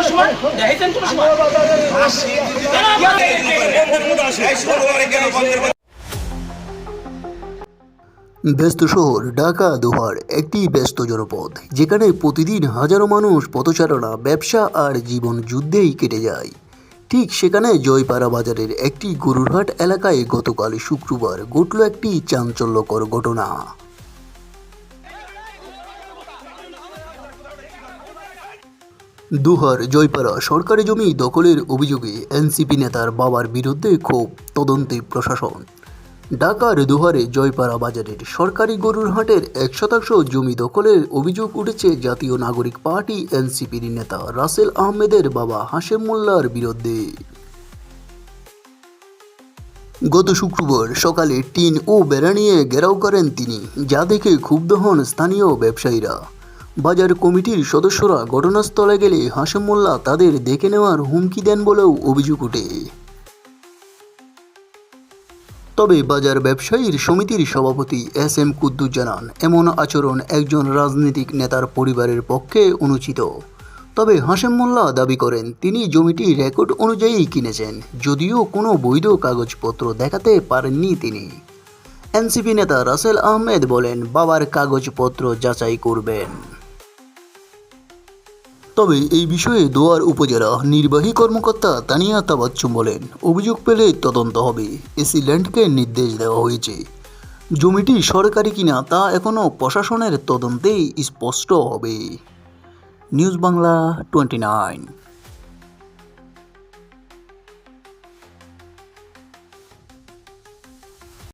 সময় ব্যস্ত শহর ঢাকা দোহার একটি ব্যস্ত জনপদ যেখানে প্রতিদিন হাজারো মানুষ পথচারণা ব্যবসা আর জীবন যুদ্ধেই কেটে যায়। ঠিক সেখানে জয়পাড়া বাজারের একটি গরুরহাট এলাকায় গতকাল শুক্রবার ঘটল একটি চাঞ্চল্যকর ঘটনা। দুহার জয়পাড়া সরকারি জমি দখলের অভিযোগে এনসিপি নেতার বাবার বিরুদ্ধে ক্ষোভ, তদন্তে প্রশাসন। ঢাকার দুহারে জয়পাড়া বাজারের সরকারি গরুর হাটের এক শতাংশ জমি দখলের অভিযোগ উঠেছে জাতীয় নাগরিক পার্টি এনসিপির নেতা রাসেল আহমেদের বাবা হাশেম মোল্লার বিরুদ্ধে। গত শুক্রবার সকালে টিন ও বেড়া নিয়ে ঘেরাও করেন তিনি, যা দেখে ক্ষুব্ধ হন স্থানীয় ব্যবসায়ীরা। বাজার কমিটির সদস্যরা ঘটনাস্থলে গেলে হাসেম মোল্লা তাদের দেখে নেওয়ার হুমকি দেন বলেও অভিযোগ ওঠে। তবে বাজার ব্যবসায়ীর সমিতির সভাপতি এস এম কুদ্দুস জানান, এমন আচরণ একজন রাজনৈতিক নেতার পরিবারের পক্ষে অনুচিত। তবে হাসেম মোল্লা দাবি করেন, তিনি জমিটি রেকর্ড অনুযায়ী কিনেছেন, যদিও কোনো বৈধ কাগজপত্র দেখাতে পারেননি তিনি। এনসিপি নেতা রাসেল আহমেদ বলেন, বাবার কাগজপত্র যাচাই করবেন। তবে এই বিষয়ে দোয়ার উপজেলা নির্বাহী কর্মকর্তা তানিয়া তাবাচ্চুম বলেন, অভিযোগ পেলে তদন্ত হবে, এসি ল্যান্ডকে নির্দেশ দেওয়া হয়েছে। জমিটি সরকারি কিনা তা এখনও প্রশাসনের তদন্তেই স্পষ্ট হবে। News Bangla twenty nine.